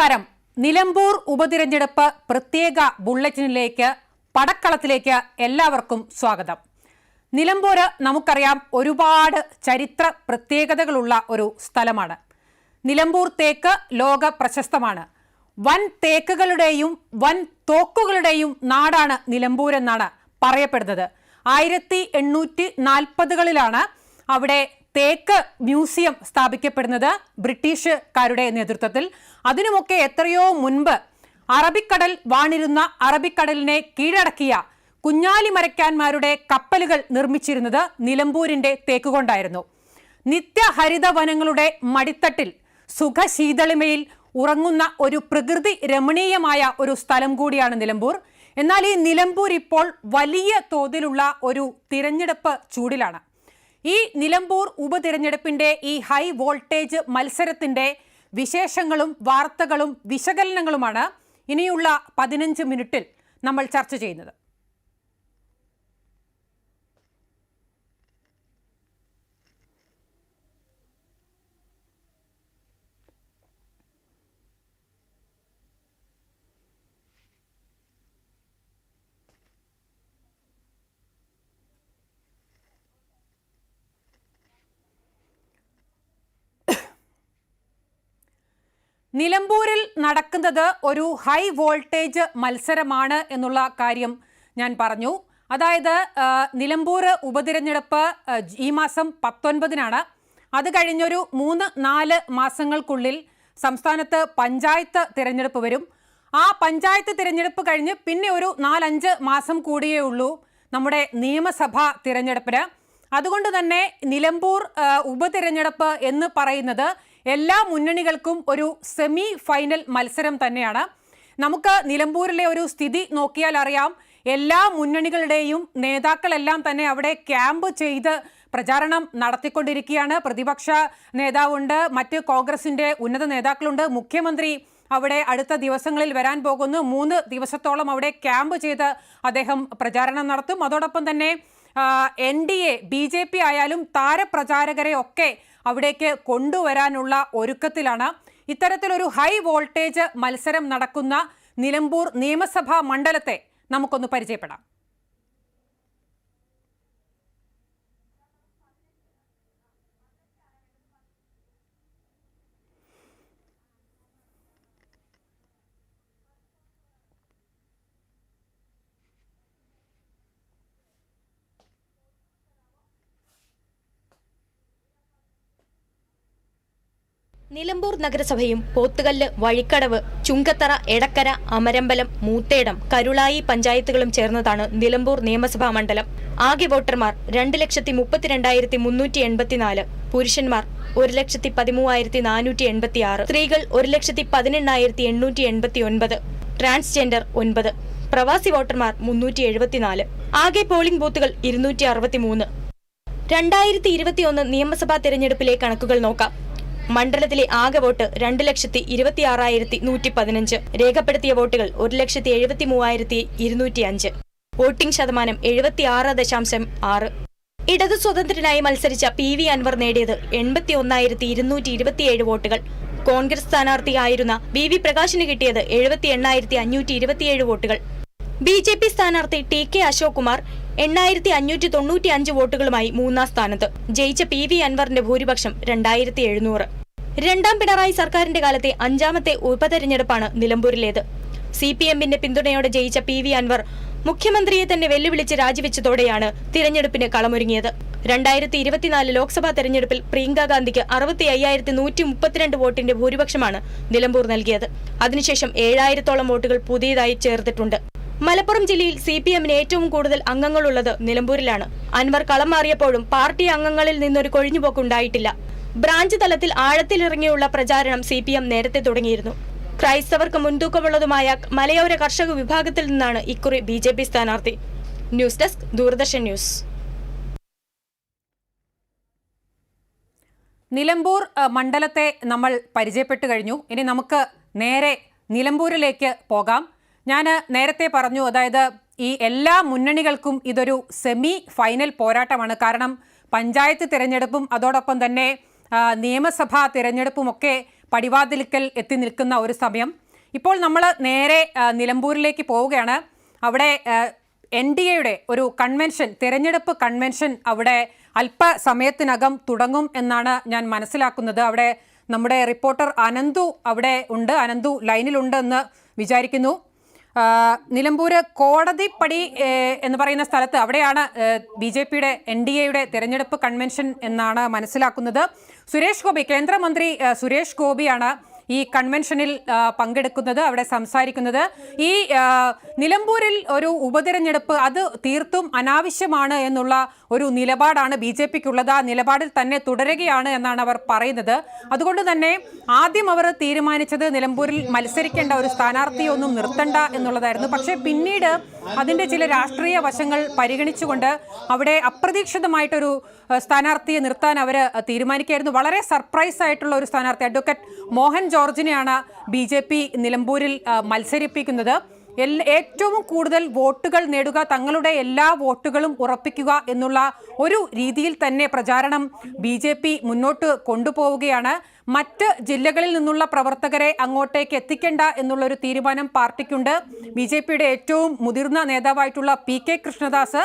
നമസ്കാരം. നിലമ്പൂർ ഉപതിരഞ്ഞെടുപ്പ് പ്രത്യേക ബുള്ളറ്റിനിലേക്ക് പടക്കളത്തിലേക്ക് എല്ലാവർക്കും സ്വാഗതം. നിലമ്പൂര് നമുക്കറിയാം ഒരുപാട് ചരിത്ര പ്രത്യേകതകളുള്ള ഒരു സ്ഥലമാണ്. നിലമ്പൂർ തേക്ക് ലോക പ്രശസ്തമാണ്. വൻ തേക്കുകളുടെയും വൻ തോക്കുകളുടെയും നാടാണ് നിലമ്പൂർ എന്നാണ് പറയപ്പെടുന്നത്. ആയിരത്തി എണ്ണൂറ്റി നാൽപ്പതുകളിലാണ് അവിടെ തേക്ക് മ്യൂസിയം സ്ഥാപിക്കപ്പെടുന്നത് ബ്രിട്ടീഷുകാരുടെ നേതൃത്വത്തിൽ. അതിനുമൊക്കെ എത്രയോ മുൻപ് അറബിക്കടൽ വാണിരുന്ന അറബിക്കടലിനെ കീഴടക്കിയ കുഞ്ഞാലി മരക്കാന്മാരുടെ കപ്പലുകൾ നിർമ്മിച്ചിരുന്നത് നിലമ്പൂരിന്റെ തേക്കുകൊണ്ടായിരുന്നു. നിത്യഹരിത വനങ്ങളുടെ മടിത്തട്ടിൽ സുഖശീതളിമയിൽ ഉറങ്ങുന്ന ഒരു പ്രകൃതി രമണീയമായ ഒരു സ്ഥലം കൂടിയാണ് നിലമ്പൂർ. എന്നാൽ ഈ നിലമ്പൂർ ഇപ്പോൾ വലിയ തോതിലുള്ള ഒരു തിരഞ്ഞെടുപ്പ് ചൂടിലാണ്. ഈ നിലമ്പൂർ ഉപതിരഞ്ഞെടുപ്പിന്റെ ഈ ഹൈ വോൾട്ടേജ് മത്സരത്തിന്റെ വിശേഷങ്ങളും വാർത്തകളും വിശകലനങ്ങളുമാണ് ഇനിയുള്ള പതിനഞ്ച് മിനിറ്റിൽ നമ്മൾ ചർച്ച ചെയ്യുന്നത്. നിലമ്പൂരിൽ നടക്കുന്നത് ഒരു ഹൈ വോൾട്ടേജ് മത്സരമാണ് എന്നുള്ള കാര്യം ഞാൻ പറഞ്ഞു. അതായത് നിലമ്പൂർ ഉപതിരഞ്ഞെടുപ്പ് ഈ മാസം പത്തൊൻപതിനാണ്. അത് കഴിഞ്ഞൊരു മൂന്ന് നാല് മാസങ്ങൾക്കുള്ളിൽ സംസ്ഥാനത്ത് പഞ്ചായത്ത് തിരഞ്ഞെടുപ്പ് വരും. ആ പഞ്ചായത്ത് തിരഞ്ഞെടുപ്പ് കഴിഞ്ഞ് പിന്നെ ഒരു നാലഞ്ച് മാസം കൂടിയേ ഉള്ളൂ നമ്മുടെ നിയമസഭാ തിരഞ്ഞെടുപ്പിന്. അതുകൊണ്ട് തന്നെ നിലമ്പൂർ ഉപതിരഞ്ഞെടുപ്പ് എന്ന് പറയുന്നത് എല്ലാ മുന്നണികൾക്കും ഒരു സെമി ഫൈനൽ മത്സരം തന്നെയാണ്. നമുക്ക് നിലമ്പൂരിലെ ഒരു സ്ഥിതി നോക്കിയാൽ അറിയാം. എല്ലാ മുന്നണികളുടെയും നേതാക്കളെല്ലാം തന്നെ അവിടെ ക്യാമ്പ് ചെയ്ത് പ്രചാരണം നടത്തിക്കൊണ്ടിരിക്കുകയാണ്. പ്രതിപക്ഷ നേതാവുണ്ട് മറ്റ് കോൺഗ്രസിന്റെ ഉന്നത നേതാക്കളുണ്ട്. മുഖ്യമന്ത്രി അവിടെ അടുത്ത ദിവസങ്ങളിൽ വരാൻ പോകുന്നു. മൂന്ന് ദിവസത്തോളം അവിടെ ക്യാമ്പ് ചെയ്ത് അദ്ദേഹം പ്രചാരണം നടത്തും. അതോടൊപ്പം തന്നെ N D A B J P ആയാലും താരപ്രചാരകരെ ഒക്കെ അവിടേക്ക് കൊണ്ടുവരാനുള്ള ഒരുക്കത്തിലാണ്. ഇത്തരത്തിലൊരു ഹൈ വോൾട്ടേജ് മത്സരം നടക്കുന്ന നിലമ്പൂർ നിയമസഭാ മണ്ഡലത്തെ നമുക്കൊന്ന് പരിചയപ്പെടാം. നിലമ്പൂർ നഗരസഭയും പോത്തുകല്ല് വഴിക്കടവ് ചുങ്കത്തറ എടക്കര അമരമ്പലം മൂത്തേടം കരുളായി പഞ്ചായത്തുകളും ചേർന്നതാണ് നിലമ്പൂർ നിയമസഭാ മണ്ഡലം. ആകെ വോട്ടർമാർ രണ്ട് ലക്ഷത്തി മുപ്പത്തിരണ്ടായിരത്തി മുന്നൂറ്റി എൺപത്തിനാല് പുരുഷന്മാർ ഒരു ലക്ഷത്തി പതിമൂവായിരത്തി നാനൂറ്റി എൺപത്തി ആറ് സ്ത്രീകൾ ഒരു ലക്ഷത്തി പതിനെണ്ണായിരത്തി എണ്ണൂറ്റി എൺപത്തി ഒൻപത് ട്രാൻസ്ജെൻഡർ ഒൻപത് പ്രവാസി വോട്ടർമാർ മുന്നൂറ്റി എഴുപത്തിനാല് ആകെ പോളിംഗ് ബൂത്തുകൾ ഇരുന്നൂറ്റി അറുപത്തിമൂന്ന് രണ്ടായിരത്തി ഇരുപത്തിയൊന്ന് നിയമസഭാ തെരഞ്ഞെടുപ്പിലെ കണക്കുകൾ നോക്കാം. മണ്ഡലത്തിലെ ആകെ വോട്ട് രണ്ട് ലക്ഷത്തി ഇരുപത്തി ആറായിരത്തി നൂറ്റി പതിനഞ്ച് രേഖപ്പെടുത്തിയ വോട്ടുകൾ ഒരു ലക്ഷത്തി എഴുപത്തി മൂവായിരത്തി ഇരുന്നൂറ്റി അഞ്ച് വോട്ടിംഗ് ശതമാനം എഴുപത്തി ആറ് ദശാംശം ആറ്. ഇടതു സ്വതന്ത്രനായി മത്സരിച്ച പി വി അൻവർ നേടിയത് എൺപത്തി ഒന്നായിരത്തി ഇരുന്നൂറ്റി ഇരുപത്തിയേഴ് വോട്ടുകൾ. കോൺഗ്രസ് സ്ഥാനാർത്ഥിയായിരുന്ന വി വി പ്രകാശിന് കിട്ടിയത് എഴുപത്തി എണ്ണായിരത്തി അഞ്ഞൂറ്റി ഇരുപത്തിയേഴ് വോട്ടുകൾ. ബി ജെ പി സ്ഥാനാർത്ഥി ടി കെ അശോക് കുമാർ എണ്ണായിരത്തി അഞ്ഞൂറ്റി തൊണ്ണൂറ്റി അഞ്ച് വോട്ടുകളുമായി മൂന്നാം സ്ഥാനത്ത്. ജയിച്ച പി വി അൻവറിന്റെ ഭൂരിപക്ഷം രണ്ടായിരത്തി എഴുന്നൂറ് രണ്ടാം പിണറായി സർക്കാരിന്റെ കാലത്തെ അഞ്ചാമത്തെ ഉപതെരഞ്ഞെടുപ്പാണ് നിലമ്പൂരിലേത്. സി പി എമ്മിന്റെ പിന്തുണയോടെ ജയിച്ച പി വി അൻവർ മുഖ്യമന്ത്രിയെ തന്നെ വെല്ലുവിളിച്ച് രാജിവെച്ചതോടെയാണ് തിരഞ്ഞെടുപ്പിന് കളമൊരുങ്ങിയത്. രണ്ടായിരത്തി ഇരുപത്തിനാല് ലോക്സഭാ തെരഞ്ഞെടുപ്പിൽ പ്രിയങ്ക ഗാന്ധിക്ക് അറുപത്തി അയ്യായിരത്തി നൂറ്റി മുപ്പത്തിരണ്ട് വോട്ടിന്റെ ഭൂരിപക്ഷമാണ് നിലമ്പൂർ നൽകിയത്. അതിനുശേഷം ഏഴായിരത്തോളം വോട്ടുകൾ പുതിയതായി ചേർത്തിട്ടുണ്ട്. മലപ്പുറം ജില്ലയിൽ സി പി എമ്മിന് ഏറ്റവും കൂടുതൽ അംഗങ്ങളുള്ളത് നിലമ്പൂരിലാണ്. അൻവർ കളം മാറിയപ്പോഴും പാർട്ടി അംഗങ്ങളിൽ നിന്നൊരു കൊഴിഞ്ഞുപോക്കുണ്ടായിട്ടില്ല. ബ്രാഞ്ച് തലത്തിൽ ആഴത്തിലിറങ്ങിയുള്ള പ്രചാരണം സി പി എം നേരത്തെ തുടങ്ങിയിരുന്നു. ക്രൈസ്തവർക്ക് മുൻതൂക്കമുള്ളതുമായ മലയോര കർഷക വിഭാഗത്തിൽ നിന്നാണ് ഇക്കുറി ബി ജെ പി സ്ഥാനാർത്ഥി. News desk Doordarshan news. Nilambur മണ്ഡലത്തെ നമ്മൾ പരിചയപ്പെട്ട് കഴിഞ്ഞു. ഇനി നമുക്ക് നേരെ നിലമ്പൂരിലേക്ക് പോകാം. ഞാൻ നേരത്തെ പറഞ്ഞു അതായത് ഈ എല്ലാ മുന്നണികൾക്കും ഇതൊരു സെമി ഫൈനൽ പോരാട്ടമാണ്. കാരണം പഞ്ചായത്ത് തിരഞ്ഞെടുപ്പും അതോടൊപ്പം തന്നെ നിയമസഭാ തിരഞ്ഞെടുപ്പുമൊക്കെ പടിവാതിലിക്കൽ എത്തി നിൽക്കുന്ന ഒരു സമയം. ഇപ്പോൾ നമ്മൾ നേരെ നിലമ്പൂരിലേക്ക് പോവുകയാണ്. അവിടെ എൻ ഡി എയുടെ ഒരു കൺവെൻഷൻ തിരഞ്ഞെടുപ്പ് കൺവെൻഷൻ അവിടെ അല്പസമയത്തിനകം തുടങ്ങും എന്നാണ് ഞാൻ മനസ്സിലാക്കുന്നത്. അവിടെ നമ്മുടെ റിപ്പോർട്ടർ അനന്തു അവിടെ ഉണ്ട്. അനന്തു ലൈനിലുണ്ടെന്ന് വിചാരിക്കുന്നു. നിലമ്പൂര് കോടതിപ്പടി എന്ന് പറയുന്ന സ്ഥലത്ത് അവിടെയാണ് ബി ജെ പിയുടെ എൻ ഡി എയുടെ തെരഞ്ഞെടുപ്പ് കൺവെൻഷൻ എന്നാണ് മനസ്സിലാക്കുന്നത്. സുരേഷ് ഗോപി കേന്ദ്രമന്ത്രി സുരേഷ് ഗോപിയാണ് ഈ കൺവെൻഷനിൽ പങ്കെടുക്കുന്നത് അവിടെ സംസാരിക്കുന്നത്. ഈ നിലമ്പൂരിൽ ഒരു ഉപതിരഞ്ഞെടുപ്പ് അത് തീർത്തും അനാവശ്യമാണ് എന്നുള്ള ഒരു നിലപാടാണ് ബി ജെ പിക്കുള്ളത്. ആ നിലപാടിൽ തന്നെ തുടരുകയാണ് എന്നാണ് അവർ പറയുന്നത്. അതുകൊണ്ട് തന്നെ ആദ്യം അവർ തീരുമാനിച്ചത് നിലമ്പൂരിൽ മത്സരിക്കേണ്ട ഒരു സ്ഥാനാർത്ഥിയൊന്നും നിർത്തണ്ട എന്നുള്ളതായിരുന്നു. പക്ഷേ പിന്നീട് അതിന്റെ ചില രാഷ്ട്രീയ വശങ്ങൾ പരിഗണിച്ചുകൊണ്ട് അവിടെ അപ്രതീക്ഷിതമായിട്ടൊരു സ്ഥാനാർത്ഥിയെ നിർത്താൻ അവർ തീരുമാനിക്കുകയായിരുന്നു. വളരെ സർപ്രൈസ് ആയിട്ടുള്ള ഒരു സ്ഥാനാർത്ഥി അഡ്വക്കേറ്റ് മോഹൻ ജോർജിനെയാണ് ബി ജെ പി നിലമ്പൂരിൽ മത്സരിപ്പിക്കുന്നത്. ഏറ്റവും കൂടുതൽ വോട്ടുകൾ നേടുക തങ്ങളുടെ എല്ലാ വോട്ടുകളും ഉറപ്പിക്കുക എന്നുള്ള ഒരു രീതിയിൽ തന്നെ പ്രചാരണം ബി ജെ പി മുന്നോട്ട് കൊണ്ടുപോവുകയാണ്. മറ്റ് ജില്ലകളിൽ നിന്നുള്ള പ്രവർത്തകരെ അങ്ങോട്ടേക്ക് എത്തിക്കേണ്ട എന്നുള്ളൊരു തീരുമാനം പാർട്ടിക്കുണ്ട്. ബി ജെ പിയുടെ ഏറ്റവും മുതിർന്ന നേതാവായിട്ടുള്ള പി കെ കൃഷ്ണദാസ്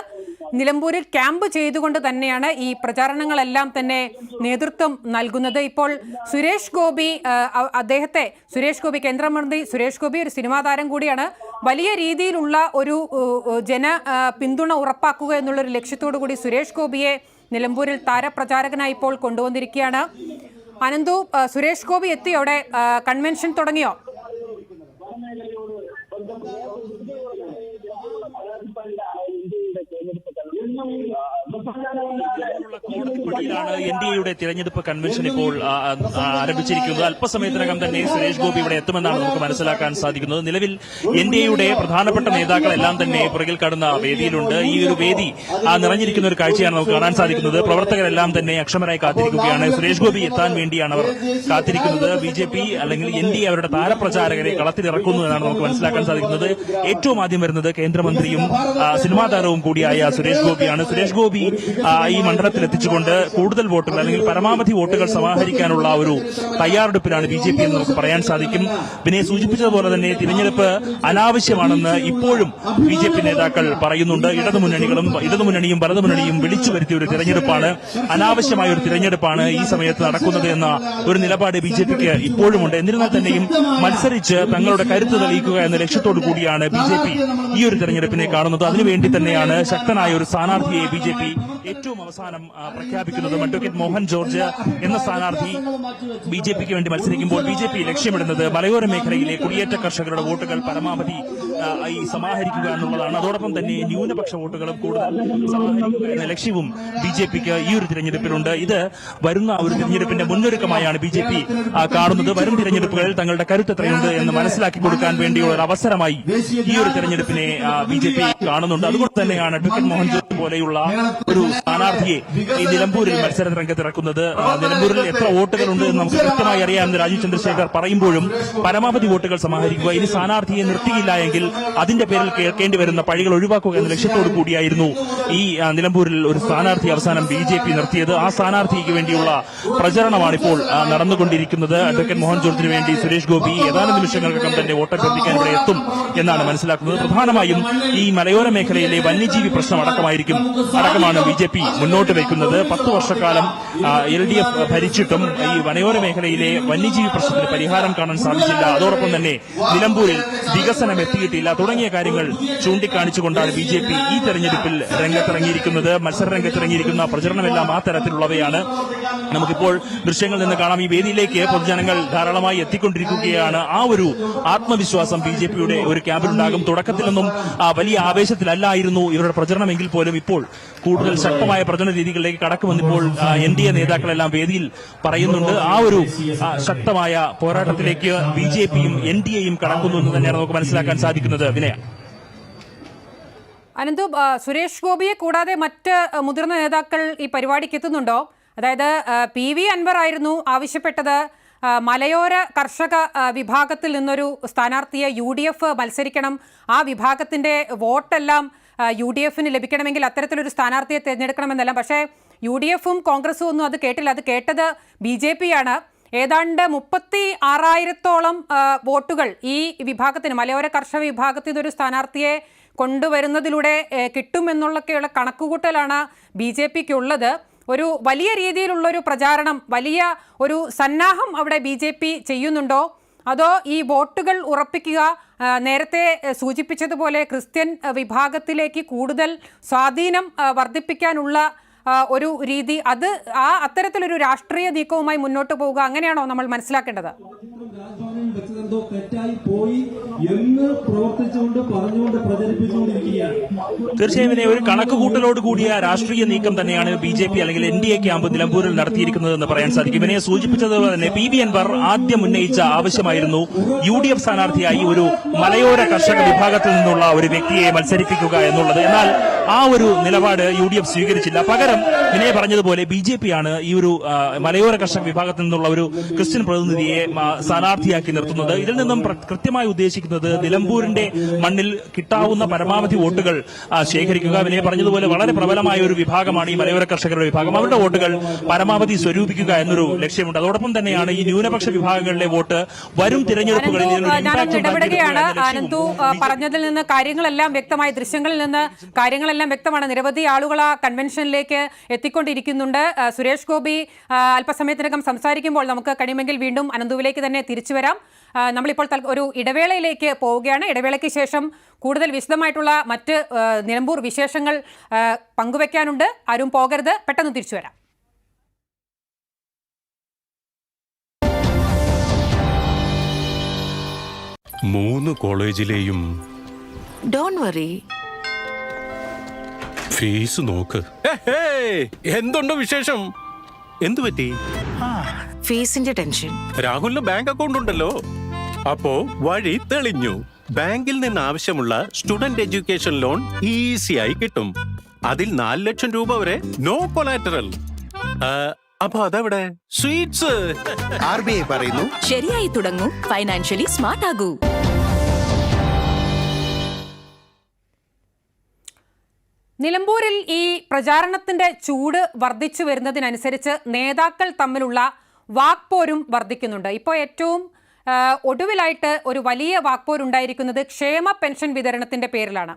നിലമ്പൂരിൽ ക്യാമ്പ് ചെയ്തുകൊണ്ട് തന്നെയാണ് ഈ പ്രചാരണങ്ങളെല്ലാം തന്നെ നേതൃത്വം നൽകുന്നത്. ഇപ്പോൾ സുരേഷ് ഗോപി അദ്ദേഹത്തെ സുരേഷ് ഗോപി കേന്ദ്രമന്ത്രി സുരേഷ് ഗോപി ഒരു സിനിമാ താരം കൂടിയാണ്. വലിയ രീതിയിലുള്ള ഒരു ജന പിന്തുണ ഉറപ്പാക്കുക എന്നുള്ളൊരു ലക്ഷ്യത്തോടു കൂടി സുരേഷ് ഗോപിയെ നിലമ്പൂരിൽ താരപ്രചാരകനായി ഇപ്പോൾ കൊണ്ടുവന്നിരിക്കുകയാണ്. അനന്തു സുരേഷ് ഗോപി എത്തി അവിടെ കൺവെൻഷൻ തുടങ്ങിയോ? Hallelujah. കോടതിപ്പടിയിലാണ് എൻ ഡി എയുടെ തിരഞ്ഞെടുപ്പ് കൺവെൻഷൻ ഇപ്പോൾ ആരംഭിച്ചിരിക്കുന്നത്. അല്പസമയത്തിനകം തന്നെ സുരേഷ് ഗോപി ഇവിടെ എത്തുമെന്നാണ് നമുക്ക് മനസ്സിലാക്കാൻ സാധിക്കുന്നത്. നിലവിൽ എൻ ഡി എയുടെ പ്രധാനപ്പെട്ട നേതാക്കളെല്ലാം തന്നെ പുറകിൽ കടന്ന വേദിയിലുണ്ട്. ഈ ഒരു വേദി നിറഞ്ഞിരിക്കുന്ന ഒരു കാഴ്ചയാണ് നമുക്ക് കാണാൻ സാധിക്കുന്നത്. പ്രവർത്തകരെല്ലാം തന്നെ അക്ഷമരായി കാത്തിരിക്കുകയാണ്. സുരേഷ് ഗോപി എത്താൻ വേണ്ടിയാണ് അവർ കാത്തിരിക്കുന്നത്. ബി ജെ പി അല്ലെങ്കിൽ എൻ ഡി എ അവരുടെ താരപ്രചാരകരെ കളത്തിലിറക്കുന്നു എന്നാണ് നമുക്ക് മനസ്സിലാക്കാൻ സാധിക്കുന്നത്. ഏറ്റവും ആദ്യം വരുന്നത് കേന്ദ്രമന്ത്രിയും സിനിമാ താരവും കൂടിയായ സുരേഷ് ഗോപിയാണ്. സുരേഷ് ഗോപി ഈ മണ്ഡലത്തിൽ എത്തിച്ചുകൊണ്ട് കൂടുതൽ വോട്ടുകൾ അല്ലെങ്കിൽ പരമാവധി വോട്ടുകൾ സമാഹരിക്കാനുള്ള ഒരു തയ്യാറെടുപ്പിലാണ് ബി ജെ പി എന്ന് നമുക്ക് പറയാൻ സാധിക്കും. പിന്നെ സൂചിപ്പിച്ചതുപോലെ തന്നെ തിരഞ്ഞെടുപ്പ് അനാവശ്യമാണെന്ന് ഇപ്പോഴും ബി ജെ പി നേതാക്കൾ പറയുന്നുണ്ട്. ഇടതുമുന്നണികളും ഇടതുമുന്നണിയും വലതുമുന്നണിയും വിളിച്ചു വരുത്തിയ ഒരു തിരഞ്ഞെടുപ്പാണ്. അനാവശ്യമായ ഒരു തിരഞ്ഞെടുപ്പാണ് ഈ സമയത്ത് നടക്കുന്നത് എന്ന ഒരു നിലപാട് ബി ജെ പിക്ക് ഇപ്പോഴുമുണ്ട് എന്നിരുന്നാൽ തന്നെയും മത്സരിച്ച് തങ്ങളുടെ കരുത്ത് തെളിയിക്കുക എന്ന ലക്ഷ്യത്തോടു കൂടിയാണ് ബി ജെ പി ഈ ഒരു തെരഞ്ഞെടുപ്പിനെ കാണുന്നത്. അതിനുവേണ്ടി തന്നെയാണ് ശക്തനായ ഒരു സ്ഥാനാർത്ഥിയെ ബി ജെ പി ഏറ്റവും അവസാനം പ്രഖ്യാപിക്കുന്നത് അഡ്വക്കേറ്റ് മോഹൻ ജോർജ് എന്ന സ്ഥാനാർത്ഥി ബി ജെ പിക്ക് വേണ്ടി മത്സരിക്കുമ്പോൾ ബി ജെ പി ലക്ഷ്യമിടുന്നത് മലയോര മേഖലയിലെ കുടിയേറ്റ കർഷകരുടെ വോട്ടുകൾ പരമാവധി ഈ സമാഹരിക്കുക എന്നുള്ളതാണ്. അതോടൊപ്പം തന്നെ ന്യൂനപക്ഷ വോട്ടുകളും കൂടുതൽ സമാഹരിക്കുക എന്ന ലക്ഷ്യവും ബി ജെ പിക്ക് ഈ ഒരു തിരഞ്ഞെടുപ്പിലുണ്ട്. ഇത് വരുന്ന ഒരു തിരഞ്ഞെടുപ്പിന്റെ മുന്നൊരുക്കമായാണ് ബി ജെ പി കാണുന്നത്. വരും തിരഞ്ഞെടുപ്പുകളിൽ തങ്ങളുടെ കരുത്ത് എത്രയുണ്ട് എന്ന് മനസ്സിലാക്കി കൊടുക്കാൻ വേണ്ടിയുള്ള ഒരു അവസരമായി ഈ ഒരു തിരഞ്ഞെടുപ്പിനെ ബി ജെ പി കാണുന്നുണ്ട്. അതുകൊണ്ട് തന്നെയാണ് അഡ്വക്കേറ്റ് മോഹൻ ജോസ് പോലെയുള്ള ഒരു സ്ഥാനാർത്ഥിയെ ഈ നിലമ്പൂരിൽ മത്സര രംഗത്ത് ഇറക്കുന്നത് ആ, നിലമ്പൂരിൽ എത്ര വോട്ടുകളുണ്ട് എന്ന് നമുക്ക് കൃത്യമായി അറിയാമെന്ന് രാജീവ് ചന്ദ്രശേഖർ പറയുമ്പോഴും പരമാവധി വോട്ടുകൾ സമാഹരിക്കുക. ഇനി സ്ഥാനാർത്ഥിയെ നിർത്തിയില്ല എങ്കിൽ അതിന്റെ പേരിൽ കേൾക്കേണ്ടി വരുന്ന പഴികൾ ഒഴിവാക്കുക എന്ന ലക്ഷ്യത്തോടു കൂടിയായിരുന്നു ഈ നിലമ്പൂരിൽ ഒരു സ്ഥാനാർത്ഥി അവസാനം ബി ജെ പി നിർത്തിയത്. ആ സ്ഥാനാർത്ഥിക്ക് വേണ്ടിയുള്ള പ്രചരണമാണ് ഇപ്പോൾ നടന്നുകൊണ്ടിരിക്കുന്നത്. അഡ്വക്കേറ്റ് മോഹൻ ജോർജിന് വേണ്ടി സുരേഷ് ഗോപി ഏതാനും നിമിഷങ്ങൾക്കകം തന്നെ വോട്ടഭ്യർത്ഥിക്കാൻ ഇവിടെ എത്തും എന്നാണ് മനസ്സിലാക്കുന്നത്. പ്രധാനമായും ഈ മലയോര മേഖലയിലെ വന്യജീവി പ്രശ്നം അടക്കമായിരിക്കും അടക്കമാണ് ബി ജെ പി മുന്നോട്ട് വയ്ക്കുന്നത് പത്ത് വർഷക്കാലം എൽ ഡി എഫ് ഭരിച്ചിട്ടും ഈ വനയോര മേഖലയിലെ വന്യജീവി പ്രശ്നത്തിന് പരിഹാരം കാണാൻ സാധിച്ചില്ല. അതോടൊപ്പം തന്നെ നിലമ്പൂരിൽ വികസനം എത്തിയിട്ടില്ല. തുടങ്ങിയ കാര്യങ്ങൾ ചൂണ്ടിക്കാണിച്ചുകൊണ്ടാണ് ബി ജെ പി ഈ തെരഞ്ഞെടുപ്പിൽ രംഗത്തിറങ്ങിയിരിക്കുന്നത്. മത്സര രംഗത്തിറങ്ങിയിരിക്കുന്ന പ്രചരണമെല്ലാം ആ തരത്തിലുള്ളവയാണ്. നമുക്കിപ്പോൾ ദൃശ്യങ്ങളിൽ നിന്ന് കാണാം. ഈ വേദിയിലേക്ക് പൊതുജനങ്ങൾ ധാരാളമായി എത്തിക്കൊണ്ടിരിക്കുകയാണ്. ആ ഒരു ആത്മവിശ്വാസം ബി ജെ പിയുടെ ഒരു ക്യാമ്പിലുണ്ടാകും. തുടക്കത്തിലൊന്നും വലിയ ആവേശത്തിലല്ലായിരുന്നു ഇവരുടെ പ്രചരണമെങ്കിൽ പോലും. ഇപ്പോൾ കൂടുതൽ ശക്തമായ പ്രചരണ രീതികളിലേക്ക് കടക്കുമെന്നിപ്പോൾ എൻ ഡി എ നേതാക്കളെല്ലാം വേദിയിൽ പറയുന്നുണ്ട്. ആ ഒരു ശക്തമായ പോരാട്ടത്തിലേക്ക് ബി ജെ പിയും എൻ ഡി എയും കടക്കുന്നു എന്ന് തന്നെയാണ് നമുക്ക് മനസ്സിലാക്കാൻ സാധിക്കുന്നത്. വിനയ. അനന്തു സുരേഷ് ഗോപിയെ കൂടാതെ മറ്റ് മുതിർന്ന നേതാക്കൾ ഈ പരിപാടിക്ക് എത്തുന്നുണ്ടോ? അതായത് പി വി അൻവർ ആയിരുന്നു ആവശ്യപ്പെട്ടത്. മലയോര കർഷക വിഭാഗത്തിൽ നിന്നൊരു സ്ഥാനാർത്ഥിയെ യു ഡി എഫ് മത്സരിക്കണം. ആ വിഭാഗത്തിന്റെ വോട്ടെല്ലാം യു ഡി എഫിന് ലഭിക്കണമെങ്കിൽ അത്തരത്തിലൊരു സ്ഥാനാർത്ഥിയെ തിരഞ്ഞെടുക്കണമെന്നെല്ലാം. പക്ഷേ യു ഡി എഫും കോൺഗ്രസും ഒന്നും അത് കേട്ടില്ല. അത് കേട്ടത് ബി ജെ പിയാണ് ഏതാണ്ട് മുപ്പത്തി ആറായിരത്തോളം വോട്ടുകൾ ഈ വിഭാഗത്തിന് മലയോര കർഷക വിഭാഗത്തിൽ നിന്നൊരു സ്ഥാനാർത്ഥിയെ കൊണ്ടുവരുന്നതിലൂടെ കിട്ടുമെന്നുള്ളൊക്കെയുള്ള കണക്കുകൂട്ടലാണ് ബി ജെ പിക്ക് ഉള്ളത് ഒരു വലിയ രീതിയിലുള്ള ഒരു പ്രചാരണം വലിയ ഒരു സന്നാഹം അവിടെ ബി ജെ പി ചെയ്യുന്നുണ്ടോ? അതോ ഈ വോട്ടുകൾ ഉറപ്പിക്കുക നേരത്തെ സൂചിപ്പിച്ചതുപോലെ ക്രിസ്ത്യൻ വിഭാഗത്തിലേക്ക് കൂടുതൽ സ്വാധീനം വർദ്ധിപ്പിക്കാനുള്ള ഒരു രീതി അത് ആ അത്തരത്തിലൊരു രാഷ്ട്രീയ നീക്കവുമായി മുന്നോട്ട് പോവുക അങ്ങനെയാണോ നമ്മൾ മനസ്സിലാക്കേണ്ടത്? രാജ്ഭവനിൽ വെച്ചതെന്തോ തെറ്റായി പോയി എന്ന് പ്രവർത്തിച്ചുകൊണ്ട് പറഞ്ഞുകൊണ്ട് പ്രചരിപ്പിച്ചുകൊണ്ടിരിക്കുകയാണ്. തീർച്ചയായും ഇതിനെ ഒരു കണക്കുകൂട്ടലോട് കൂടിയ രാഷ്ട്രീയ നീക്കം തന്നെയാണ് ബി ജെ പി അല്ലെങ്കിൽ എൻ ഡി എ ക്യാമ്പ് നിലമ്പൂരിൽ നടത്തിയിരിക്കുന്നതെന്ന് പറയാൻ സാധിക്കും. ഇവനെ സൂചിപ്പിച്ചതുപോലെ തന്നെ പി ബി അൻവർ ആദ്യം ഉന്നയിച്ച ആവശ്യമായിരുന്നു യു ഡി എഫ് സ്ഥാനാർത്ഥിയായി ഒരു മലയോര കർഷക വിഭാഗത്തിൽ നിന്നുള്ള ഒരു വ്യക്തിയെ മത്സരിപ്പിക്കുക എന്നുള്ളത്. എന്നാൽ ആ ഒരു നിലപാട് യു ഡി എഫ് സ്വീകരിച്ചില്ല. പകരം വിനയ പറഞ്ഞതുപോലെ ബി ജെ പി ആണ് ഈ ഒരു മലയോര കർഷക വിഭാഗത്തിൽ നിന്നുള്ള ഒരു ക്രിസ്ത്യൻ പ്രതിനിധിയെ സ്ഥാനാർത്ഥിയാക്കി നിർത്തുന്നത്. ഇതിൽ നിന്നും കൃത്യമായി ഉദ്ദേശിക്കുന്നത് നിലമ്പൂരിന്റെ മണ്ണിൽ കിട്ടാവുന്ന പരമാവധി വോട്ടുകൾ ശേഖരിക്കുക. വിനയ പറഞ്ഞതുപോലെ വളരെ പ്രബലമായ ഒരു വിഭാഗമാണ് ഈ മലയോര കർഷകരുടെ വിഭാഗം. അവരുടെ വോട്ടുകൾ പരമാവധി സ്വരൂപിക്കുക എന്നൊരു ലക്ഷ്യമുണ്ട്. അതോടൊപ്പം തന്നെയാണ് ഈ ന്യൂനപക്ഷ വിഭാഗങ്ങളിലെ വോട്ട് വരും തിരഞ്ഞെടുപ്പുകളിൽ ഞാനൊന്ന് ഇടപെടുകയാണ് അനന്തു പറഞ്ഞതിൽ നിന്ന് കാര്യങ്ങളെല്ലാം വ്യക്തമായി ദൃശ്യങ്ങളിൽ നിന്ന് കാര്യങ്ങളെല്ലാം വ്യക്തമാണ്. നിരവധി ആളുകൾ ആ കൺവെൻഷനിലേക്ക് എത്തിക്കൊണ്ടിരിക്കുന്നുണ്ട്. സുരേഷ് ഗോപി അല്പസമയത്തിനകം സംസാരിക്കുമ്പോൾ നമുക്ക് കഴിയുമെങ്കിൽ വീണ്ടും അനന്തുവിലേക്ക് തന്നെ തിരിച്ചു വരാം. നമ്മളിപ്പോൾ ഒരു ഇടവേളയിലേക്ക് പോവുകയാണ്. ഇടവേളയ്ക്ക് ശേഷം കൂടുതൽ വിശദമായിട്ടുള്ള മറ്റ് നിലമ്പൂർ വിശേഷങ്ങൾ പങ്കുവെക്കാനുണ്ട്. ആരും പോകരുത്. പെട്ടെന്ന് തിരിച്ചു വരാം. മൂന്ന് കോളേജിലെയും ഡോൺ വറി ഫീസ് നോക്ക്. എന്തുണ്ട് വിശേഷം? എന്തു പറ്റി? ഫീസിന്റെ ടെൻഷൻ. രാഹുലിന് ബാങ്ക് അക്കൗണ്ട് ഉണ്ടല്ലോ. അപ്പോ വഴി തെളിഞ്ഞു. ബാങ്കിൽ നിന്ന് ആവശ്യമുള്ള സ്റ്റുഡന്റ് എഡ്യൂക്കേഷൻ ലോൺ ഈസി ആയി കിട്ടും. അതിൽ നാല് ലക്ഷം രൂപ വരെ നോ കൊലാറ്ററൽ അപ്പൊ അതവിടെ? സ്വീറ്റ്സ്. ആർ ബി ഐ പറയുന്നു. ശരിയായി തുടങ്ങൂ. ഫൈനാൻഷ്യലി സ്മാർട്ട് ആകൂ നിലമ്പൂരിൽ ഈ പ്രചാരണത്തിന്റെ ചൂട് വർദ്ധിച്ചു വരുന്നതിനനുസരിച്ച് നേതാക്കൾ തമ്മിലുള്ള വാക്പോരും വർദ്ധിക്കുന്നുണ്ട്. ഇപ്പോൾ ഏറ്റവും ഒടുവിലായിട്ട് ഒരു വലിയ വാക്പോരുണ്ടായിരിക്കുന്നത് ക്ഷേമ പെൻഷൻ വിതരണത്തിന്റെ പേരിലാണ്.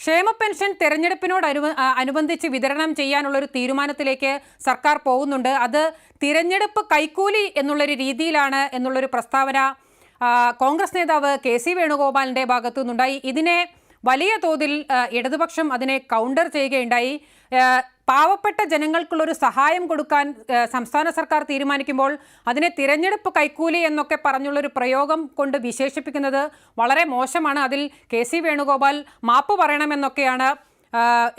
ക്ഷേമ പെൻഷൻ തെരഞ്ഞെടുപ്പിനോട് അനു അനുബന്ധിച്ച് വിതരണം ചെയ്യാനുള്ള ഒരു തീരുമാനത്തിലേക്ക് സർക്കാർ പോകുന്നുണ്ട്. അത് തിരഞ്ഞെടുപ്പ് കൈക്കൂലി എന്നുള്ളൊരു രീതിയിലാണ് എന്നുള്ളൊരു പ്രസ്താവന കോൺഗ്രസ് നേതാവ് കെ സി വേണുഗോപാലിന്റെ ഭാഗത്തു നിന്നുണ്ടായി ഇതിനെ വലിയ തോതിൽ ഇടതുപക്ഷം അതിനെ കൗണ്ടർ ചെയ്യുകയുണ്ടായി. പാവപ്പെട്ട ജനങ്ങൾക്കുള്ളൊരു സഹായം കൊടുക്കാൻ സംസ്ഥാന സർക്കാർ തീരുമാനിക്കുമ്പോൾ അതിനെ തിരഞ്ഞെടുപ്പ് കൈക്കൂലി എന്നൊക്കെ പറഞ്ഞുള്ളൊരു പ്രയോഗം കൊണ്ട് വിശേഷിപ്പിക്കുന്നത് വളരെ മോശമാണ്. അതിൽ കെ സി വേണുഗോപാൽ മാപ്പ് പറയണമെന്നൊക്കെയാണ്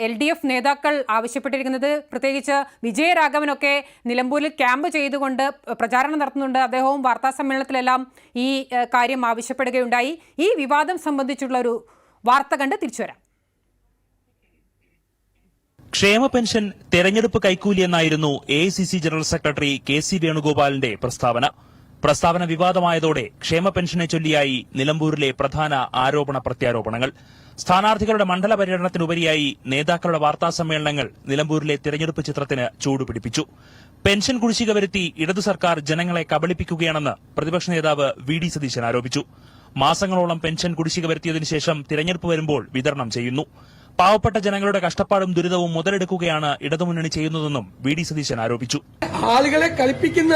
എൽ ഡി എഫ് നേതാക്കൾ ആവശ്യപ്പെട്ടിരിക്കുന്നത്. പ്രത്യേകിച്ച് വിജയരാഘവനൊക്കെ നിലമ്പൂരിൽ ക്യാമ്പ് ചെയ്തുകൊണ്ട് പ്രചാരണം നടത്തുന്നുണ്ട്. അദ്ദേഹവും വാർത്താ സമ്മേളനത്തിലെല്ലാം ഈ കാര്യം ആവശ്യപ്പെടുകയുണ്ടായി. ഈ വിവാദം സംബന്ധിച്ചുള്ള ഒരു വാർത്ത കണ്ട് തിരിച്ചു വരാം. ക്ഷേമ പെൻഷൻ തെരഞ്ഞെടുപ്പ് കൈക്കൂലി എന്നായിരുന്നു A general secretary K C വേണുഗോപാലിന്റെ പ്രസ്താവന. പ്രസ്താവന വിവാദമായതോടെ ക്ഷേമ പെൻഷനെ ചൊല്ലിയായി നിലമ്പൂരിലെ പ്രധാന ആരോപണ പ്രത്യാരോപണങ്ങൾ. സ്ഥാനാർത്ഥികളുടെ മണ്ഡല പര്യടനത്തിനുപരിയായി നേതാക്കളുടെ വാർത്താ സമ്മേളനങ്ങൾ നിലമ്പൂരിലെ തിരഞ്ഞെടുപ്പ് ചിത്രത്തിന് ചൂടുപിടിപ്പിച്ചു. പെൻഷൻ കുടിശ്ശിക വരുത്തി ഇടതു സർക്കാർ ജനങ്ങളെ കബളിപ്പിക്കുകയാണെന്ന് പ്രതിപക്ഷ നേതാവ് വി ഡി സതീശൻ ആരോപിച്ചു. മാസങ്ങളോളം പെൻഷൻ കുടിശ്ശിക വരുത്തിയതിനു ശേഷം തിരഞ്ഞെടുപ്പ് വരുമ്പോൾ വിതരണം ചെയ്യുന്നു. പാവപ്പെട്ട ജനങ്ങളുടെ കഷ്ടപ്പാടും ദുരിതവും മുതലെടുക്കുകയാണ് ഇടതുമുന്നണി ചെയ്യുന്നതെന്നും വി ഡി സതീശൻ ആരോപിച്ചു. ആളുകളെ കളിപ്പിക്കുന്ന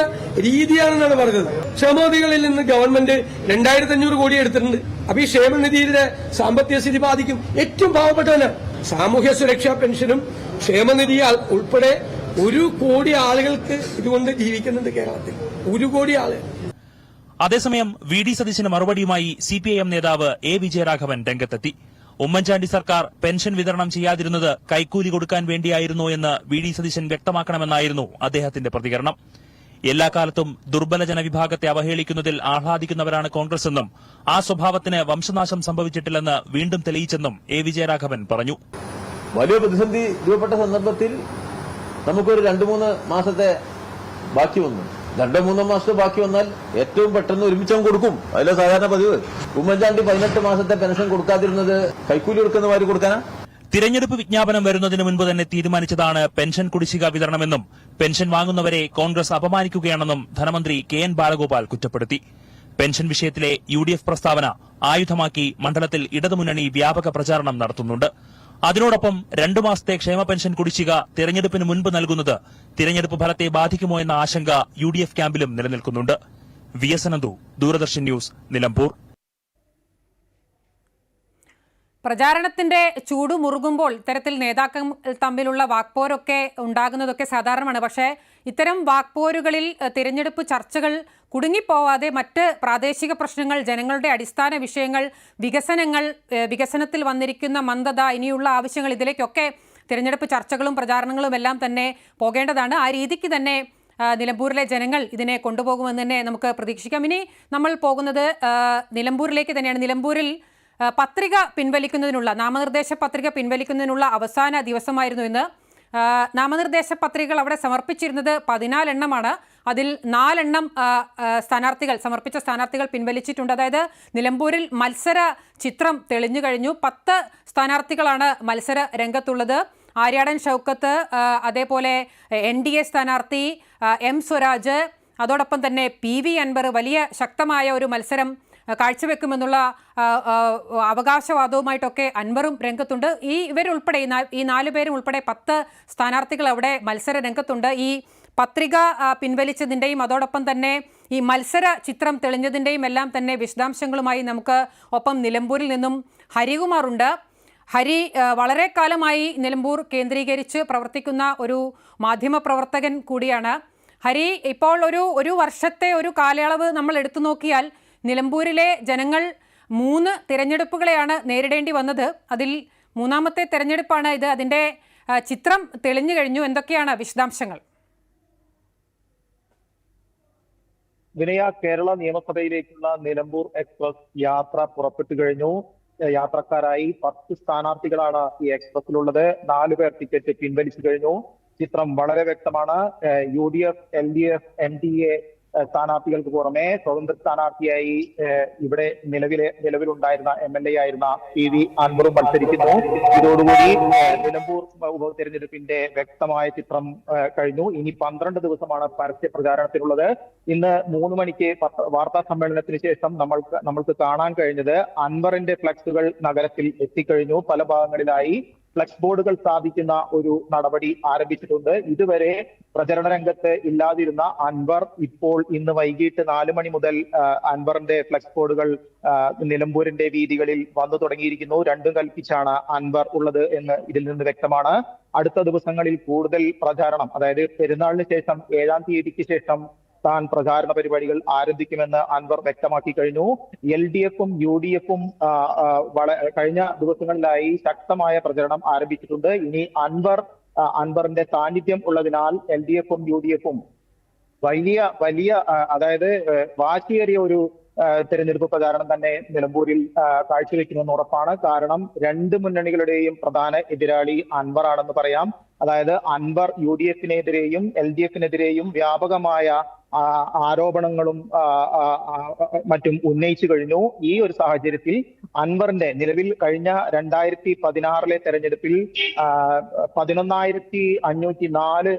രീതിയാണെന്നാണ് പറഞ്ഞത്. ക്ഷേമനിധികളിൽ നിന്ന് ഗവൺമെന്റ് രണ്ടായിരത്തി അഞ്ഞൂറ് കോടി എടുത്തിട്ടുണ്ട്. അപ്പൊ ഈ ക്ഷേമനിധിയുടെ സാമ്പത്തിക സ്ഥിതി ബാധിക്കും. ഏറ്റവും പാവപ്പെട്ടവന് സാമൂഹ്യ സുരക്ഷാ പെൻഷനും ക്ഷേമനിധി ഉൾപ്പെടെ ഒരു കോടി ആളുകൾക്ക് ഇതുകൊണ്ട് ജീവിക്കുന്നുണ്ട് കേരളത്തിൽ. ഒരു കോടി ആളുകൾ അതേസമയം വി ഡി സതീശന് മറുപടിയുമായി സി പി ഐ എം നേതാവ് എ വിജയരാഘവൻ രംഗത്തെത്തി. ഉമ്മൻചാണ്ടി സർക്കാർ പെൻഷൻ വിതരണം ചെയ്യാതിരുന്നത് കൈക്കൂലി കൊടുക്കാൻ വേണ്ടിയായിരുന്നു എന്ന് വി ഡി സതീശൻ വ്യക്തമാക്കണമെന്നായിരുന്നു അദ്ദേഹത്തിന്റെ പ്രതികരണം. എല്ലാ കാലത്തും ദുർബല ജനവിഭാഗത്തെ അവഹേളിക്കുന്നതിൽ ആഹ്ലാദിക്കുന്നവരാണ് കോൺഗ്രസ് എന്നും ആ സ്വഭാവത്തിന് വംശനാശം സംഭവിച്ചിട്ടില്ലെന്ന് വീണ്ടും തെളിയിച്ചെന്നും എ വിജയരാഘവൻ പറഞ്ഞു. വലിയ പ്രതിസന്ധി രൂപപ്പെട്ട സന്ദർഭത്തിൽ നമുക്കൊരു രണ്ടു മൂന്ന് മാസത്തെ ബാക്കി വന്നു രണ്ടോ മൂന്നോ മാസത്തെ ബാക്കി വന്നാൽ ഏറ്റവും പെട്ടെന്ന് ഒരുമിച്ച് അങ്ങ് കൊടുക്കും. അതിലെ സാധാരണ പതിവ്. ഉമ്മൻചാണ്ടി പതിനെട്ട് മാസത്തെ പെൻഷൻ കൊടുക്കാതിരുന്നത് കൈക്കൂലി കൊടുക്കുന്ന മാതിരി കൊടുക്കാനാ? തിരഞ്ഞെടുപ്പ് വിജ്ഞാപനം വരുന്നതിന് മുൻപ് തന്നെ തീരുമാനിച്ചതാണ് പെൻഷൻ കുടിശ്ശിക വിതരണമെന്നും പെൻഷൻ വാങ്ങുന്നവരെ കോൺഗ്രസ് അപമാനിക്കുകയാണെന്നും ധനമന്ത്രി കെ എൻ ബാലഗോപാൽ കുറ്റപ്പെടുത്തി. പെൻഷൻ വിഷയത്തിലെ യു പ്രസ്താവന ആയുധമാക്കി മണ്ഡലത്തിൽ ഇടതുമുന്നണി വ്യാപക പ്രചാരണം നടത്തുന്നുണ്ട്. അതിനോടൊപ്പം രണ്ടു മാസത്തെ ക്ഷേമ പെൻഷൻ കുടിശ്ശിക തിരഞ്ഞെടുപ്പിന് മുൻപ് നൽകുന്നത് തിരഞ്ഞെടുപ്പ് ഫലത്തെ ബാധിക്കുമോ എന്ന ആശങ്ക യു ഡി എഫ് ക്യാമ്പിലും നിലനിൽക്കുന്നുണ്ട്. V S Doordarshan news Nilambur. പ്രചാരണത്തിന്റെ ചൂട് മുറുകുമ്പോൾ ഇത്തരത്തിൽ നേതാക്കൾ തമ്മിലുള്ള വാക്പോരൊക്കെ ഉണ്ടാകുന്നതൊക്കെ സാധാരണമാണ്. പക്ഷേ ഇത്തരം വാക്പോരുകളിൽ തിരഞ്ഞെടുപ്പ് ചർച്ചകൾ കുടുങ്ങിപ്പോവാതെ മറ്റ് പ്രാദേശിക പ്രശ്നങ്ങൾ ജനങ്ങളുടെ അടിസ്ഥാന വിഷയങ്ങൾ വികസനങ്ങൾ വികസനത്തിൽ വന്നിരിക്കുന്ന മന്ദത ഇനിയുള്ള ആവശ്യങ്ങൾ ഇതിലേക്കൊക്കെ തിരഞ്ഞെടുപ്പ് ചർച്ചകളും പ്രചാരണങ്ങളും എല്ലാം തന്നെ പോകേണ്ടതാണ്. ആ രീതിക്ക് തന്നെ നിലമ്പൂരിലെ ജനങ്ങൾ ഇതിനെ കൊണ്ടുപോകുമെന്ന് തന്നെ നമുക്ക് പ്രതീക്ഷിക്കാം. ഇനി നമ്മൾ പോകുന്നത് നിലമ്പൂരിലേക്ക് തന്നെയാണ്. നിലമ്പൂരിൽ പത്രിക പിൻവലിക്കുന്നതിനുള്ള നാമനിർദ്ദേശ പത്രിക പിൻവലിക്കുന്നതിനുള്ള അവസാന ദിവസമായിരുന്നു ഇന്ന്. നാമനിർദ്ദേശ പത്രികകൾ അവിടെ സമർപ്പിച്ചിരുന്നത് പതിനാലെണ്ണമാണ്. അതിൽ നാലെണ്ണം സ്ഥാനാർത്ഥികൾ സമർപ്പിച്ച സ്ഥാനാർത്ഥികൾ പിൻവലിച്ചിട്ടുണ്ട്. അതായത് നിലമ്പൂരിൽ മത്സര ചിത്രം തെളിഞ്ഞു കഴിഞ്ഞു. പത്ത് സ്ഥാനാർത്ഥികളാണ് മത്സര രംഗത്തുള്ളത്. ആര്യാടൻ ഷൗക്കത്ത് അതേപോലെ എൻ ഡി എ സ്ഥാനാർത്ഥി എം സ്വരാജ് അതോടൊപ്പം തന്നെ പി വി അൻവർ വലിയ ശക്തമായ ഒരു മത്സരം കാഴ്ചവെക്കുമെന്നുള്ള അവകാശവാദവുമായിട്ടൊക്കെ അൻവറും രംഗത്തുണ്ട്. ഈ ഇവരുൾപ്പെടെ ഈ നാല് പേരും ഉൾപ്പെടെ പത്ത് സ്ഥാനാർത്ഥികൾ അവിടെ മത്സര രംഗത്തുണ്ട്. ഈ പത്രിക പിൻവലിച്ചതിന്റെയും അതോടൊപ്പം തന്നെ ഈ മത്സര ചിത്രം തെളിഞ്ഞതിന്റെയും എല്ലാം തന്നെ വിശദാംശങ്ങളുമായി നമുക്ക് ഒപ്പം നിലമ്പൂരിൽ നിന്നും ഹരികുമാറുണ്ട്. ഹരി വളരെ കാലമായി നിലമ്പൂർ കേന്ദ്രീകരിച്ച് പ്രവർത്തിക്കുന്ന ഒരു മാധ്യമപ്രവർത്തകൻ കൂടിയാണ്. ഹരി ഇപ്പോൾ ഒരു ഒരു വർഷത്തെ ഒരു കാലയളവ് നമ്മൾ എടുത്തു നോക്കിയാൽ നിലമ്പൂരിലെ ജനങ്ങൾ മൂന്ന് തിരഞ്ഞെടുപ്പുകളെയാണ് നേരിടേണ്ടി വന്നത്. അതിൽ മൂന്നാമത്തെ തിരഞ്ഞെടുപ്പാണ് ഇത്. അതിന്റെ ചിത്രം തെളിഞ്ഞു കഴിഞ്ഞു. എന്തൊക്കെയാണ് വിശദാംശങ്ങൾ? വിനയ കേരള നിയമസഭയിലേക്കുള്ള നിലമ്പൂർ എക്സ്പ്രസ് യാത്ര പുറപ്പെട്ടു കഴിഞ്ഞു. യാത്രക്കാരായി പത്ത് സ്ഥാനാർത്ഥികളാണ് ഈ എക്സ്പ്രസിലുള്ളത് നാലു പേർ ടിക്കറ്റ് പിൻവലിച്ചു കഴിഞ്ഞു. ചിത്രം വളരെ വ്യക്തമാണ്. U D F L D F N D A സ്ഥാനാർത്ഥികൾക്ക് പുറമെ സ്വതന്ത്ര സ്ഥാനാർത്ഥിയായി ഇവിടെ നിലവിലെ നിലവിലുണ്ടായിരുന്ന എം എൽ എ ആയിരുന്ന പി വി അൻവറും മത്സരിക്കുന്നു. ഇതോടുകൂടി നിലമ്പൂർ ഉപതെരഞ്ഞെടുപ്പിന്റെ വ്യക്തമായ ചിത്രം കഴിഞ്ഞു. ഇനി പന്ത്രണ്ട് ദിവസമാണ് പരസ്യ പ്രചാരണത്തിനുള്ളത്. ഇന്ന് മൂന്ന് മണിക്ക് വാർത്താ സമ്മേളനത്തിന് ശേഷം നമ്മൾക്ക് നമ്മൾക്ക് കാണാൻ കഴിഞ്ഞത് അൻവറിന്റെ ഫ്ലക്സുകൾ നഗരത്തിൽ എത്തിക്കഴിഞ്ഞു. പല ഭാഗങ്ങളിലായി ഫ്ലക്സ് ബോർഡുകൾ സ്ഥാപിക്കുന്ന ഒരു നടപടി ആരംഭിച്ചിട്ടുണ്ട്. ഇതുവരെ പ്രചരണ രംഗത്ത് ഇല്ലാതിരുന്ന അൻവർ ഇപ്പോൾ ഇന്ന് വൈകിട്ട് നാല് മണി മുതൽ അൻവറിന്റെ ഫ്ലക്സ് ബോർഡുകൾ നിലമ്പൂരിന്റെ വീതികളിൽ വന്നു തുടങ്ങിയിരിക്കുന്നു. രണ്ടും കൽപ്പിച്ചാണ് അൻവർ ഉള്ളത് എന്ന് ഇതിൽ നിന്ന് വ്യക്തമാണ്. അടുത്ത ദിവസങ്ങളിൽ കൂടുതൽ പ്രചാരണം അതായത് പെരുന്നാളിന് ശേഷം ഏഴാം തീയതിക്ക് ശേഷം താൻ പ്രചാരണ പരിപാടികൾ ആരംഭിക്കുമെന്ന് അൻവർ വ്യക്തമാക്കി കഴിഞ്ഞു. എൽ ഡി എഫും യു ഡി എഫും കഴിഞ്ഞ ദിവസങ്ങളിലായി ശക്തമായ പ്രചരണം ആരംഭിച്ചിട്ടുണ്ട്. ഇനി അൻവർ അൻവറിന്റെ സാന്നിധ്യം ഉള്ളതിനാൽ എൽ ഡി എഫും യു ഡി എഫും വലിയ വലിയ അതായത് വാശിയേറിയ ഒരു തെരഞ്ഞെടുപ്പ് പ്രചാരണം തന്നെ നിലമ്പൂരിൽ കാഴ്ചവെക്കുമെന്ന് ഉറപ്പാണ്. കാരണം രണ്ട് മുന്നണികളുടെയും പ്രധാന എതിരാളി അൻവർ ആണെന്ന് പറയാം. അതായത് അൻവർ യു ഡി എഫിനെതിരെയും എൽ ഡി എഫിനെതിരെയും വ്യാപകമായ ആരോപണങ്ങളും മറ്റും ഉന്നയിച്ചു കഴിഞ്ഞു. ഈ ഒരു സാഹചര്യത്തിൽ അൻവറിന്റെ നിലവിൽ കഴിഞ്ഞ രണ്ടായിരത്തി പതിനാറിലെ തെരഞ്ഞെടുപ്പിൽ പതിനൊന്നായിരത്തി അഞ്ഞൂറ്റി നാല്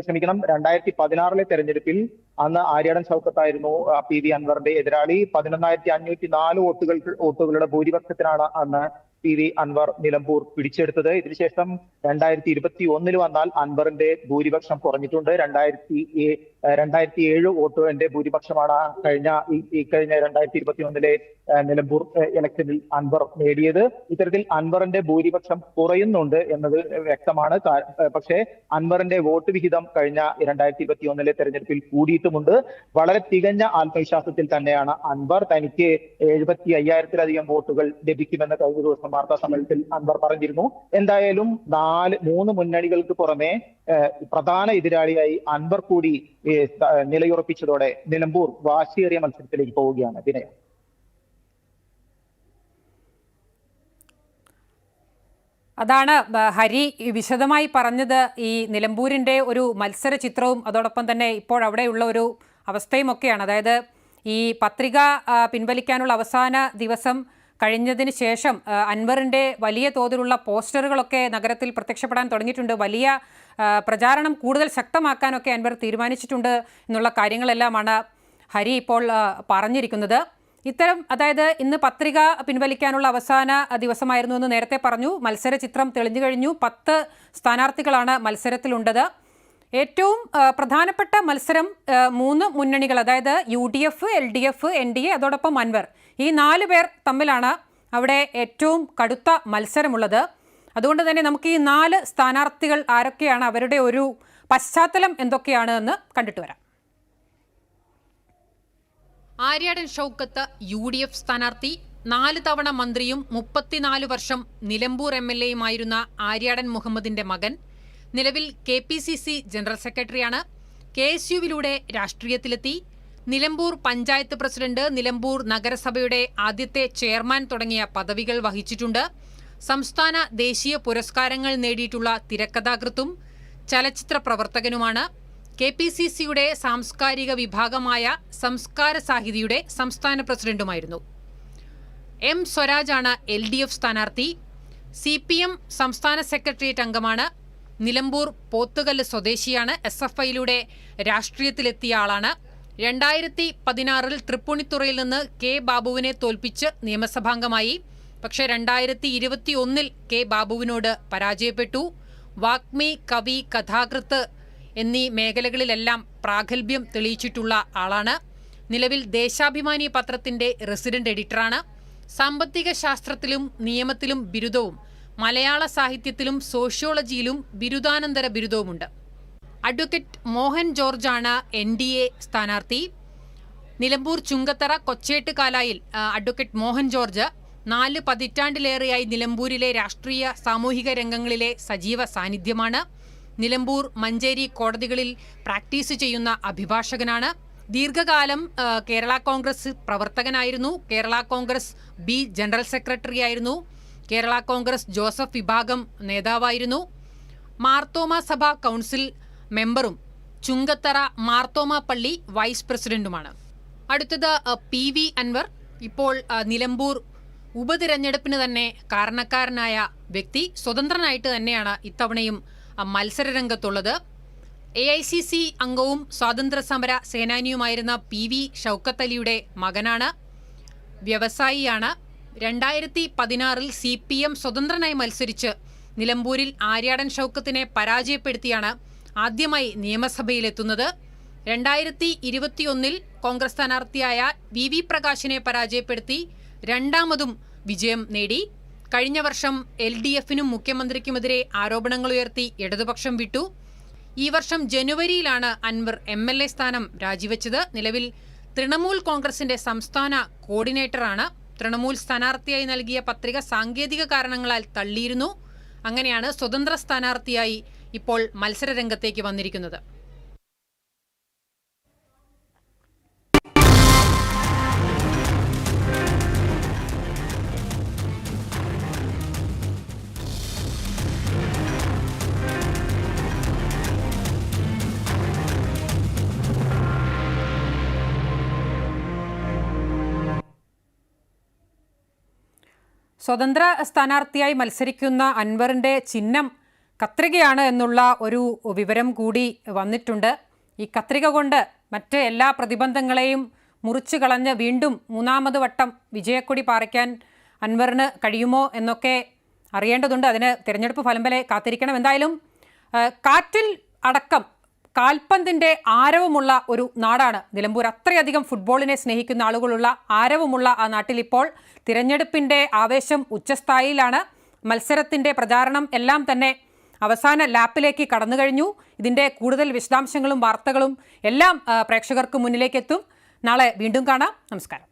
ക്ഷമിക്കണം രണ്ടായിരത്തി പതിനാറിലെ തെരഞ്ഞെടുപ്പിൽ അന്ന് ആര്യാടൻ ചൗക്കത്തായിരുന്നു പി വി അൻവറിന്റെ എതിരാളി. പതിനൊന്നായിരത്തി അഞ്ഞൂറ്റി നാല് വോട്ടുകൾ വോട്ടുകളുടെ ഭൂരിപക്ഷത്തിനാണ് അന്ന് പി വി അൻവർ നിലമ്പൂർ പിടിച്ചെടുത്തത്. ഇതിനുശേഷം രണ്ടായിരത്തി ഇരുപത്തി ഒന്നിൽ വന്നാൽ അൻവറിന്റെ ഭൂരിപക്ഷം കുറഞ്ഞിട്ടുണ്ട്. രണ്ടായിരത്തി രണ്ടായിരത്തി ഏഴ് വോട്ടുകളുടെ ഭൂരിപക്ഷമാണ് കഴിഞ്ഞ ഈ- കഴിഞ്ഞ രണ്ടായിരത്തി ഇരുപത്തി ഒന്നിലെ നിലമ്പൂർ ഇലക്ഷനിൽ അൻവർ നേടിയത്. ഇത്തരത്തിൽ അൻവറിന്റെ ഭൂരിപക്ഷം കുറയുന്നുണ്ട് എന്നത് വ്യക്തമാണ്. പക്ഷേ അൻവറിന്റെ വോട്ട് വിഹിതം കഴിഞ്ഞ രണ്ടായിരത്തി ഇരുപത്തി ഒന്നിലെ തെരഞ്ഞെടുപ്പിൽ കൂടിയിട്ടുമുണ്ട്. വളരെ തികഞ്ഞ ആത്മവിശ്വാസത്തിൽ തന്നെയാണ് അൻവർ. തനിക്ക് എഴുപത്തി അയ്യായിരത്തിലധികം വോട്ടുകൾ ലഭിക്കുമെന്ന് കഴിഞ്ഞ ദിവസം വാർത്താ സമ്മേളനത്തിൽ അൻവർ പറഞ്ഞിരുന്നു. എന്തായാലും നാല് മൂന്ന് മുന്നണികൾക്ക് പുറമെ പ്രധാന എതിരാളിയായി അൻവർ കൂടി നിലയുറപ്പിച്ചതോടെ നിലമ്പൂർ വാശിയേറിയ മത്സരത്തിലേക്ക് പോവുകയാണ് വിനയ. അതാണ് ഹരി വിശദമായി പറഞ്ഞത് ഈ നിലമ്പൂരിന്റെ ഒരു മത്സര ചിത്രവും അതോടൊപ്പം തന്നെ ഇപ്പോൾ അവിടെയുള്ള ഒരു അവസ്ഥയും ഒക്കെയാണ് അതായത് ഈ പത്രിക പിൻവലിക്കാനുള്ള അവസാന ദിവസം കഴിഞ്ഞതിന് ശേഷം അൻവറിന്റെ വലിയ തോതിലുള്ള പോസ്റ്ററുകളൊക്കെ നഗരത്തിൽ പ്രത്യക്ഷപ്പെടാൻ തുടങ്ങിയിട്ടുണ്ട്. വലിയ പ്രചാരണം കൂടുതൽ ശക്തമാക്കാനൊക്കെ അൻവർ തീരുമാനിച്ചിട്ടുണ്ട് എന്നുള്ള കാര്യങ്ങളെല്ലാമാണ് ഹരി ഇപ്പോൾ പറഞ്ഞിരിക്കുന്നത്. ഇത്തരം അതായത് ഇന്ന് പത്രിക പിൻവലിക്കാനുള്ള അവസാന ദിവസമായിരുന്നു എന്ന് നേരത്തെ പറഞ്ഞു. മത്സര ചിത്രം തെളിഞ്ഞു കഴിഞ്ഞു. പത്ത് സ്ഥാനാർത്ഥികളാണ് മത്സരത്തിലുണ്ടത്. ഏറ്റവും പ്രധാനപ്പെട്ട മത്സരം മൂന്ന് മുന്നണികൾ അതായത് U D F L D F N D A അതോടൊപ്പം അൻവർ ഈ നാല് പേർ തമ്മിലാണ് അവിടെ ഏറ്റവും കടുത്ത മത്സരമുള്ളത്. അതുകൊണ്ട് തന്നെ നമുക്ക് ഈ നാല് സ്ഥാനാർത്ഥികൾ ആരൊക്കെയാണ് അവരുടെ ഒരു പശ്ചാത്തലം എന്തൊക്കെയാണ് എന്ന് കണ്ടിട്ട് വരാം. Aryadan Shoukath U D F സ്ഥാനാർത്ഥി നാല് തവണ മന്ത്രിയും മുപ്പത്തിനാല് വർഷം നിലമ്പൂർ എം എൽ എയുമായിരുന്ന ആര്യാടൻ മുഹമ്മദിന്റെ മകൻ. നിലവിൽ K P C C general സെക്രട്ടറിയാണ്. കെ എസ് യുവിലൂടെ രാഷ്ട്രീയത്തിലെത്തി. നിലമ്പൂർ പഞ്ചായത്ത് പ്രസിഡന്റ് നിലമ്പൂർ നഗരസഭയുടെ ആദ്യത്തെ ചെയർമാൻ തുടങ്ങിയ പദവികൾ വഹിച്ചിട്ടുണ്ട്. സംസ്ഥാന ദേശീയ പുരസ്കാരങ്ങൾ നേടിയിട്ടുള്ള തിരക്കഥാകൃത്തും ചലച്ചിത്ര പ്രവർത്തകനുമാണ് കെ പി സി സിയുടെ സാംസ്കാരിക വിഭാഗമായ സംസ്കാര സാഹിതിയുടെ സംസ്ഥാന പ്രസിഡന്റുമായിരുന്നു. എം സ്വരാജാണ് എൽ ഡി എഫ് സ്ഥാനാർത്ഥി. സി പി എം സംസ്ഥാന സെക്രട്ടേറിയറ്റ് അംഗമാണ്. നിലമ്പൂർ പോത്തുകല്ല് സ്വദേശിയാണ്. എസ് എഫ് ഐയിലൂടെ രാഷ്ട്രീയത്തിലെത്തിയ ആളാണ്. രണ്ടായിരത്തി പതിനാറിൽ തൃപ്പൂണിത്തുറയിൽ നിന്ന് കെ ബാബുവിനെ തോൽപ്പിച്ച് നിയമസഭാംഗമായി. പക്ഷേ രണ്ടായിരത്തി ഇരുപത്തി ഒന്നിൽ കെ ബാബുവിനോട് പരാജയപ്പെട്ടു. വാഗ്മി കവി കഥാകൃത്ത് എന്നീ മേഖലകളിലെല്ലാം പ്രാഗൽഭ്യം തെളിയിച്ചിട്ടുള്ള ആളാണ്. നിലവിൽ ദേശാഭിമാനി പത്രത്തിന്റെ റെസിഡന്റ് എഡിറ്ററാണ്. സാമ്പത്തിക ശാസ്ത്രത്തിലും നിയമത്തിലും ബിരുദവും മലയാള സാഹിത്യത്തിലും സോഷ്യോളജിയിലും ബിരുദാനന്തര ബിരുദവുമുണ്ട്. അഡ്വക്കേറ്റ് മോഹൻ ജോർജാണ് എൻ ഡി എ സ്ഥാനാർത്ഥി. നിലമ്പൂർ ചുങ്കത്തറ കൊച്ചേട്ട് കാലായിൽ അഡ്വക്കേറ്റ് മോഹൻ ജോർജ് നാല് പതിറ്റാണ്ടിലേറെയായി നിലമ്പൂരിലെ രാഷ്ട്രീയ സാമൂഹിക രംഗങ്ങളിലെ സജീവ സാന്നിധ്യമാണ്. നിലമ്പൂർ മഞ്ചേരി കോടതികളിൽ പ്രാക്ടീസ് ചെയ്യുന്ന അഭിഭാഷകനാണ്. ദീർഘകാലം Kerala Congress പ്രവർത്തകനായിരുന്നു. Kerala Congress B general secretary ആയിരുന്നു. കേരള കോൺഗ്രസ് ജോസഫ് വിഭാഗം നേതാവായിരുന്നു. മാർത്തോമ സഭ കൗൺസിൽ മെമ്പറും ചുങ്കത്തറ മാർത്തോമ പള്ളി വൈസ് പ്രസിഡന്റുമാണ്. അടുത്തത് പി വി അൻവർ. ഇപ്പോൾ നിലമ്പൂർ ഉപതിരഞ്ഞെടുപ്പിന് തന്നെ കാരണക്കാരനായ വ്യക്തി സ്വതന്ത്രനായിട്ട് തന്നെയാണ് ഇത്തവണയും മത്സരരംഗത്തുള്ളത്. എ ഐ സി സി അംഗവും സ്വാതന്ത്ര്യ സമര സേനാനിയുമായിരുന്ന പി വി ഷൗക്കത്ത് അലിയുടെ മകനാണ്. വ്യവസായിയാണ്. രണ്ടായിരത്തി പതിനാറിൽ സി പി എം സ്വതന്ത്രനായി മത്സരിച്ച് നിലമ്പൂരിൽ ആര്യാടൻ ഷൗക്കത്തിനെ പരാജയപ്പെടുത്തിയാണ് ആദ്യമായി നിയമസഭയിലെത്തുന്നത്. രണ്ടായിരത്തി ഇരുപത്തിയൊന്നിൽ കോൺഗ്രസ് സ്ഥാനാർത്ഥിയായ വി വി പ്രകാശിനെ പരാജയപ്പെടുത്തി. രണ്ടാമതും വിജയം നേടി. കഴിഞ്ഞ വർഷം എൽ ഡി എഫിനും മുഖ്യമന്ത്രിക്കുമെതിരെ ആരോപണങ്ങൾ ഉയർത്തി ഇടതുപക്ഷം വിട്ടു. ഈ വർഷം ജനുവരിയിലാണ് അൻവർ എം എൽ എ സ്ഥാനം രാജിവെച്ചത്. നിലവിൽ തൃണമൂൽ കോൺഗ്രസിന്റെ സംസ്ഥാന കോർഡിനേറ്ററാണ്. തൃണമൂൽ സ്ഥാനാർത്ഥിയായി നൽകിയ പത്രിക സാങ്കേതിക കാരണങ്ങളാൽ തള്ളിയിരുന്നു. അങ്ങനെയാണ് സ്വതന്ത്ര സ്ഥാനാർത്ഥിയായി ഇപ്പോൾ മത്സരരംഗത്തേക്ക് വന്നിരിക്കുന്നത്. സ്വതന്ത്ര സ്ഥാനാർത്ഥിയായി മത്സരിക്കുന്ന അൻവറിന്റെ ചിഹ്നം കത്രികയാണ് എന്നുള്ള ഒരു വിവരം കൂടി വന്നിട്ടുണ്ട്. ഈ കത്രിക കൊണ്ട് മറ്റ് എല്ലാ പ്രതിബന്ധങ്ങളെയും മുറിച്ചു കളഞ്ഞ് വീണ്ടും മൂന്നാമത് വട്ടം വിജയക്കൊടി പാറിക്കാൻ അൻവറിന് കഴിയുമോ എന്നൊക്കെ അറിയേണ്ടതുണ്ട്. അതിന് തിരഞ്ഞെടുപ്പ് ഫലം വരെ കാത്തിരിക്കണം. എന്തായാലും കാറ്റിൽ അടക്കം കാൽപന്തിന്റെ ആരവമുള്ള ഒരു നാടാണ് നിലമ്പൂർ. അത്രയധികം ഫുട്ബോളിനെ സ്നേഹിക്കുന്ന ആളുകളുള്ള ആരവമുള്ള ആ നാട്ടിൽ ഇപ്പോൾ തിരഞ്ഞെടുപ്പിന്റെ ആവേശം ഉച്ചസ്ഥായിയിലാണ്. മത്സരത്തിന്റെ പ്രചാരണം എല്ലാം തന്നെ അവസാന ലാപ്പിലേക്ക് കടന്നു കഴിഞ്ഞു. ഇതിന്റെ കൂടുതൽ വിശദാംശങ്ങളും വാർത്തകളും എല്ലാം പ്രേക്ഷകർക്ക് മുന്നിലേക്ക് എത്തും നാളെ വീണ്ടും കാണാം. നമസ്കാരം.